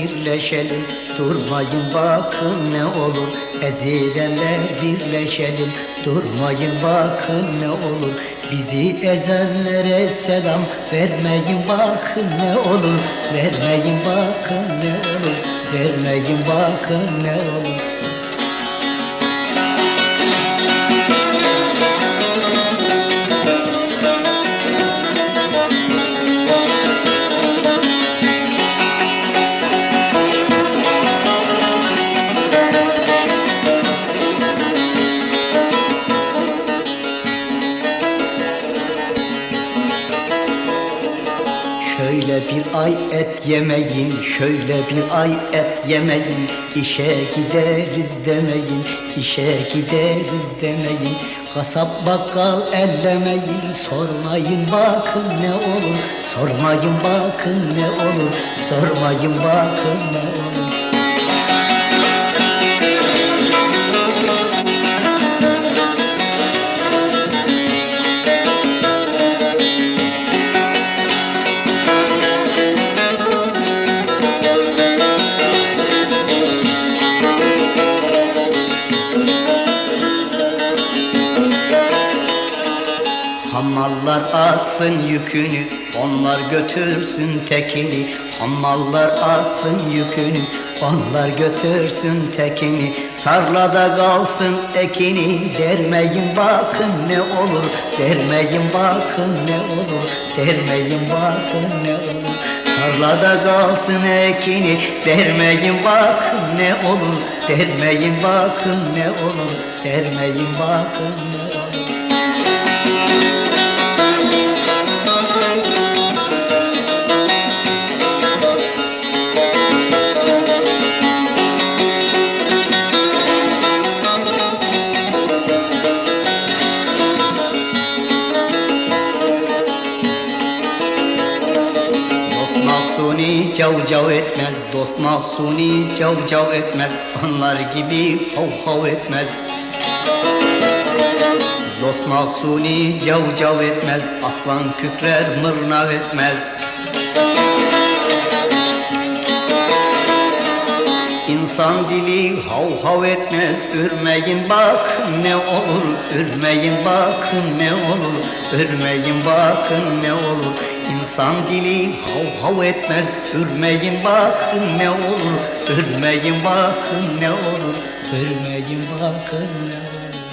birleşelim. Durmayın bakın ne olur. Ezilenler birleşelim. Durmayın bakın ne olur. Bizi ezenlere selam Vermeyin bakın ne olur. Vermeyin bakın ne olur. Vermeyin bakın ne olur Şöyle bir ay et yemeyin, şöyle bir ay et yemeyin. İşe gideriz demeyin, işe gideriz demeyin. Kasap bakkal ellemeyin, sormayın bakın ne olur. Sormayın bakın ne olur, sormayın bakın ne olur Hamallar atsın yükünü, onlar götürsün tekini. Hamallar atsın yükünü, onlar götürsün tekini. Tarlada kalsın ekini, dermeyin bakın ne olur. Dermeyin bakın ne olur, dermeyin bakın ne olur. Tarlada kalsın ekini, dermeyin bakın ne olur. Dermeyin bakın ne olur, dermeyin bakın ne olur. Mahsuni cav cav etmez Dost mahsuni cav cav etmez Onlar gibi hav hav etmez. Dost mahsuni cav cav etmez Aslan kükrer mırnav etmez. İnsan dili hav hav etmez Ürmeyin bak ne olur Ürmeyin bakın ne olur Ürmeyin bakın ne olur İnsan dili hav hav etmez. Ürmeyin bakın ne olur. Ürmeyin bakın ne olur. Ürmeyin bakın ne olur